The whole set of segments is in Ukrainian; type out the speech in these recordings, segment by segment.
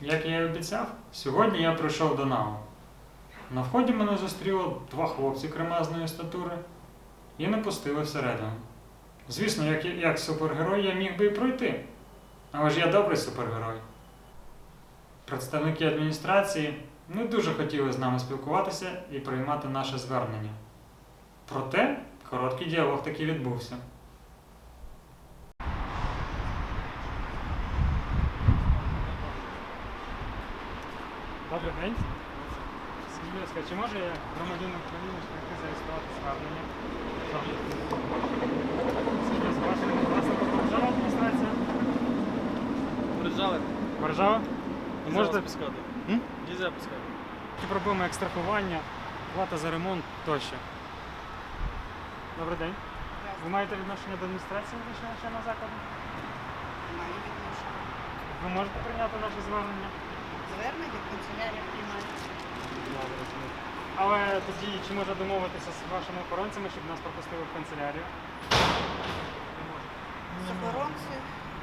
Як я і обіцяв, сьогодні я прийшов до НАУ. На вході мене зустріло два хлопці кремезної статури і не пустили всередину. Звісно, як, як супергерой я міг би і пройти. Але ж я добрий супергерой. Представники адміністрації не дуже хотіли з нами спілкуватися і приймати наше звернення. Проте короткий діалог таки відбувся. Добрий день. Скажіть, будь ласка, чи може я громадянин України прийти зареєструвати звернення? Скажіть, будь ласка, ваша власна держава адміністрація? Держава. Держава? Ви можете пускати. М? Нельзя пускати. Які проблеми як страхування, плата за ремонт тощо. Добрий день. Ви маєте відношення до адміністрації медичного навчального закладу? Маю відношення. Ви можете прийняти наше звернення? Звернення. Але тоді чи можна домовитися з вашими охоронцями, щоб нас пропустили в канцелярію? Охоронці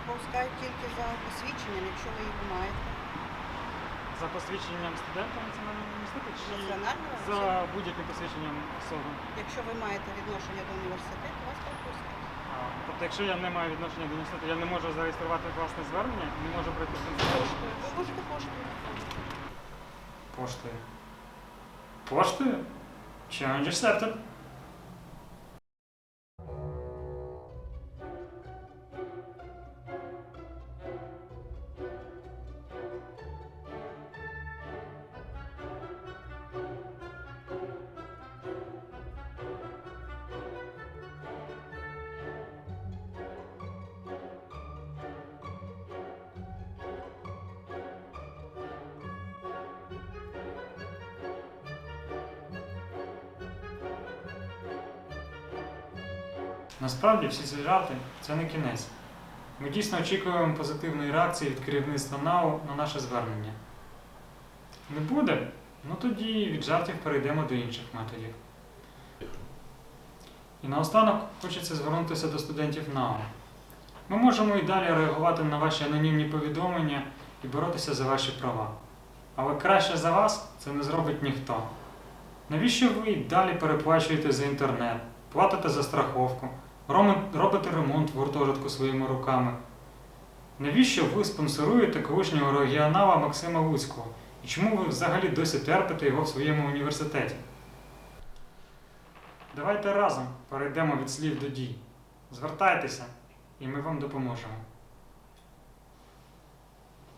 пускають тільки за посвідченням, якщо ви його маєте. За посвідченням студента національного університету чи Національного за будь-яким посвідченням особи? Якщо ви маєте відношення до університету, вас пропустять. А, Тобто, якщо я не маю відношення до університету, я не можу зареєструвати власне звернення, не можу прийти в канцелярію? Поштою. Ви можете поштою. Поштою. Поштою? Challenge accepted. Насправді всі ці жарти це не кінець. Ми дійсно очікуємо позитивної реакції від керівництва НАУ на наше звернення. Не буде? Ну тоді від жартів перейдемо до інших методів. І наостанок хочеться звернутися до студентів НАУ. Ми можемо і далі реагувати на ваші анонімні повідомлення і боротися за ваші права. Але краще за вас це не зробить ніхто. Навіщо ви далі переплачуєте за інтернет, платите за страховку, робите ремонт гуртожитку своїми руками? Навіщо ви спонсоруєте колишнього регіонала Максима Луцького? І чому ви взагалі досі терпите його в своєму університеті? Давайте разом перейдемо від слів до дій. Звертайтеся, і ми вам допоможемо.